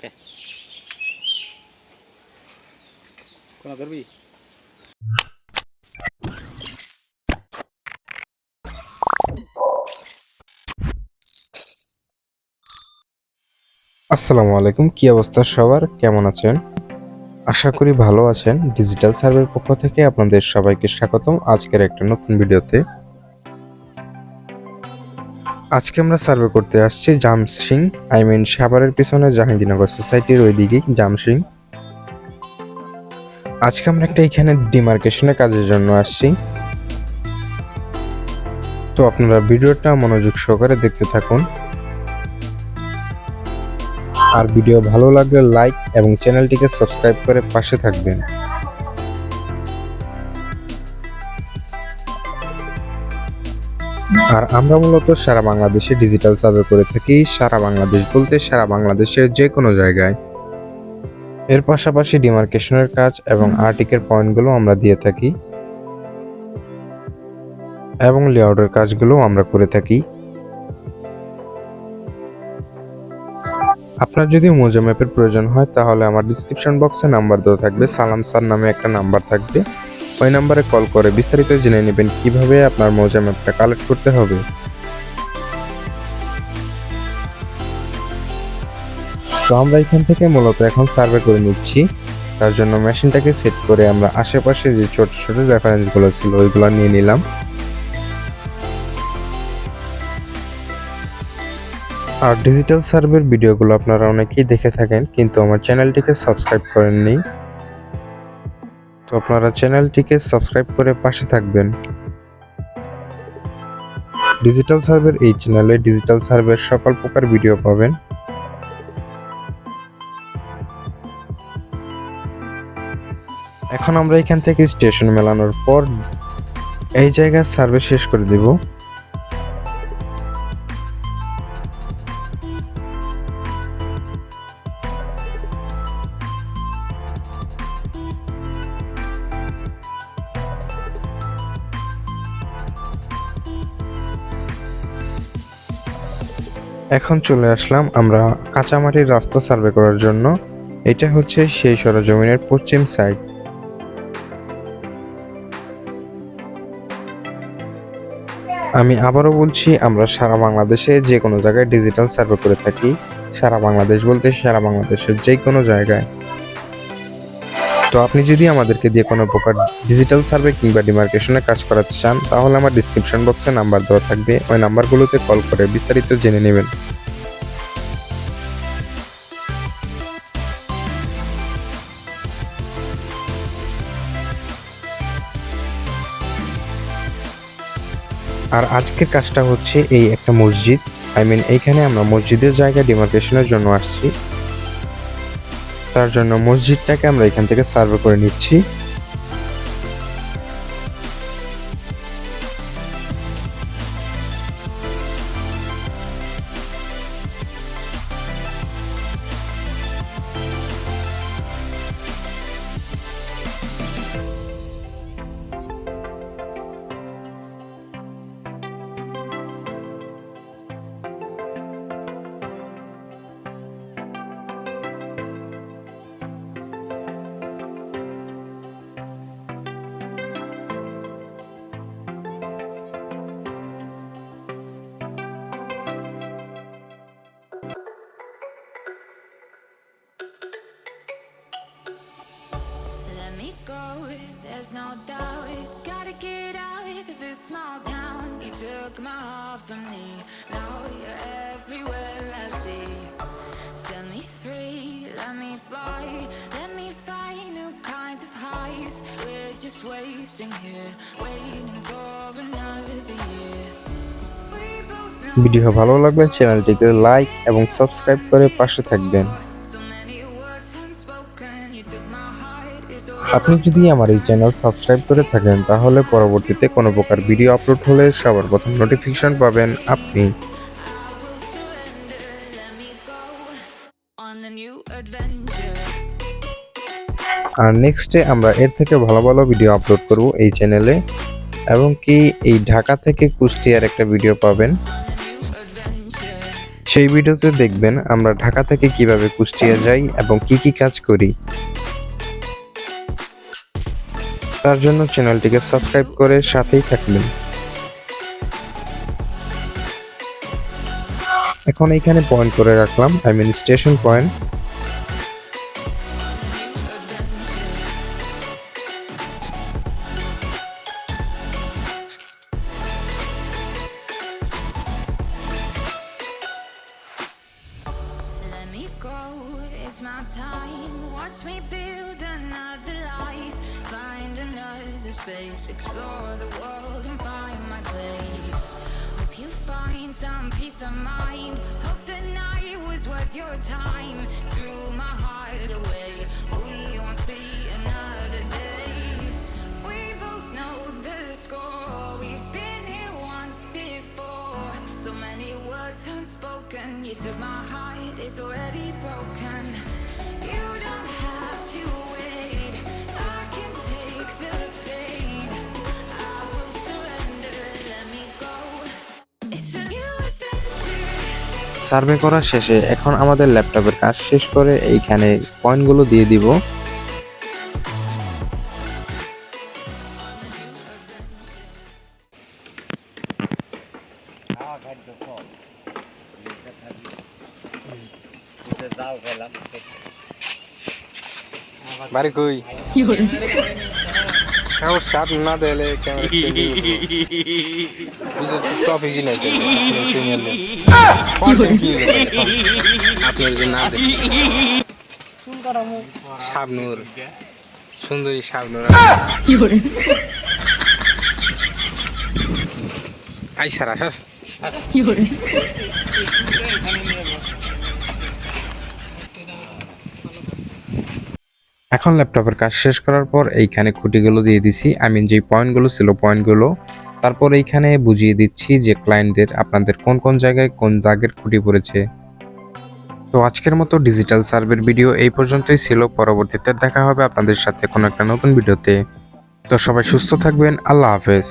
ওকে। কোনা ধরবি? আসসালামু আলাইকুম কি অবস্থা সবার? কেমন আছেন? আশা করি ভালো আছেন। ডিজিটাল সার্ভের পক্ষ থেকে আপনাদের সবাইকে স্বাগতম। আজকের একটা নতুন ভিডিওতে আজকে আমরা সার্ভে করতে আসছি জামসিং আই মিন সাভারের পিছনে জাহাঙ্গীরনগর সোসাইটির ওইদিকেই জামসিং আজকে আমরা একটা এখানে ডিমার্কেশনের কাজের জন্য আসছি। তো আপনারা ভিডিওটা মনোযোগ সহকারে দেখতে থাকুন। আর ভিডিও ভালো লাগলে লাইক এবং চ্যানেলটিকে সাবস্ক্রাইব করে পাশে থাকবেন। আর আমরা মূলত সারা বাংলাদেশে ডিজিটাল সার্ভে করে থাকি সারা বাংলাদেশ বলতে সারা বাংলাদেশের যে কোনো জায়গায়। এর পাশাপাশি ডিমার্কেশনের কাজ এবং আর্টিকের পয়েন্টগুলো আমরা দিয়ে থাকি। এবং লেআউটের কাজগুলো আমরা করে থাকি। আপনার যদি মোজা ম্যাপের প্রয়োজন হয় তাহলে আমার ডিসক্রিপশন বক্সে নাম্বার দেওয়া থাকবে। সালাম স্যার নামে একটা নাম্বার থাকবে। ওই নাম্বারে কল করে বিস্তারিত জেনে নেবেন কীভাবে আপনার মোজা ম্যাপটা কালেক্ট করতে হবে। তো আমরা এখান থেকে মূলত এখন সার্ভে করে নিচ্ছি। তার জন্য মেশিনটাকে সেট করে আমরা আশেপাশে যে ছোট ছোট রেফারেন্সগুলো ছিল, ওইগুলো নিয়ে নিলাম। আর ডিজিটাল সার্ভের ভিডিওগুলো আপনারা অনেকেই দেখে থাকেন, কিন্তু আমার চ্যানেলটিকে সাবস্ক্রাইব করেননি। তো আপনারা চ্যানেলটিকে সাবস্ক্রাইব করে পাশে থাকবেন। ডিজিটাল সার্ভের এই চ্যানেলে ডিজিটাল সার্ভের সকল প্রকার ভিডিও পাবেন। এখন আমরা এখান থেকে স্টেশন মেলানোর পর এই জায়গার সার্ভে শেষ করে দিব। এখন চলে আসলাম আমরা কাঁচামাটির রাস্তা সার্ভে করার জন্য। এটা হচ্ছে সেই সরজমিনের পশ্চিম সাইড আমি আবারও বলছি, আমরা সারা বাংলাদেশে যে কোনো জায়গায় ডিজিটাল সার্ভে করে থাকি। সারা বাংলাদেশ বলতে সারা বাংলাদেশের যে কোনো জায়গায়। তো আপনি যদি আমাদেরকে দিয়ে কোনো প্রকার ডিজিটাল সার্ভে কিংবা ডিমার্কেশনে কাজ করাতে চান, তাহলে আমার ডিসক্রিপশন বক্সে নাম্বার দেওয়া থাকবে। ওই নাম্বারগুলোতে কল করে বিস্তারিত জেনে নেবেন। আর আজকের কাজটা হচ্ছে এই একটা মসজিদ। আই মিন এইখানে আমরা মসজিদের জায়গা ডিমার্কেশনের জন্য আসছি। তার জন্য মসজিদটাকে আমরা এখান থেকে সার্ভে করে নিচ্ছি। Me go, there's no doubt. Gotta get out of this small town. You took my heart from me, now you're everywhere I see. Set me free, let me fly. Let me find new kinds of highs. We're just wasting here, waiting for another year. We video ভালো লাগলে চ্যানেলটিকে like এবং subscribe করে পাশে থাকবেন আপনি যদি আমার এই চ্যানেল সাবস্ক্রাইব করে থাকেন, তাহলে পরবর্তীতে কোনো প্রকার ভিডিও আপলোড হলে সবার প্রথম নোটিফিকেশন পাবেন আপনি. আর নেক্সটে আমরা এর থেকে ভালো ভালো ভিডিও আপলোড করব এই চ্যানেলে এবং কি এই ঢাকা থেকে কুষ্টিয়ার একটা ভিডিও পাবেন. সেই ভিডিওতে দেখবেন আমরা ঢাকা থেকে কীভাবে কুষ্টিয়া যাই এবং কি কি কাজ করি তার জন্য চ্যানেলটিকে সাবস্ক্রাইব করে সাথেই থাকবেন এখন এইখানে পয়েন্ট করে রাখলাম I mean station point time. Watch me build another life. Another space, explore the world and find my place. Hope you find some peace of mind. Hope the night was worth your time. Threw my heart away. We won't see another day. We both know the score. We've been here once before. So many words unspoken. You took my heart, it's already broken. You don't survey করা শেষে এখন আমাদের ল্যাপটপের কাজ শেষ করে এইখানে পয়েন্টগুলো দিয়ে দিব। বাড়ি কই? আমার সাপ না দিলে ক্যামেরা টপিক নাই আপনার যে না শাবনুর সুন্দরী শাবনুর আই সারা স্যার এখন ল্যাপটপের কাজ শেষ করার পর এইখানে খুঁটিগুলো দিয়ে দিছি। আই মিন যে পয়েন্টগুলো ছিল পয়েন্টগুলো তারপর এইখানে বুঝিয়ে দিচ্ছি যে ক্লায়েন্টদের আপনাদের কোন কোন জায়গায় কোন দাগের খুঁটি পড়েছে। তো আজকের মতো ডিজিটাল সার্ভের ভিডিও এই পর্যন্তই ছিল। পরবর্তীতে দেখা হবে আপনাদের সাথে কোনো একটা নতুন ভিডিওতে তো সবাই সুস্থ থাকবেন। আল্লাহ হাফেজ।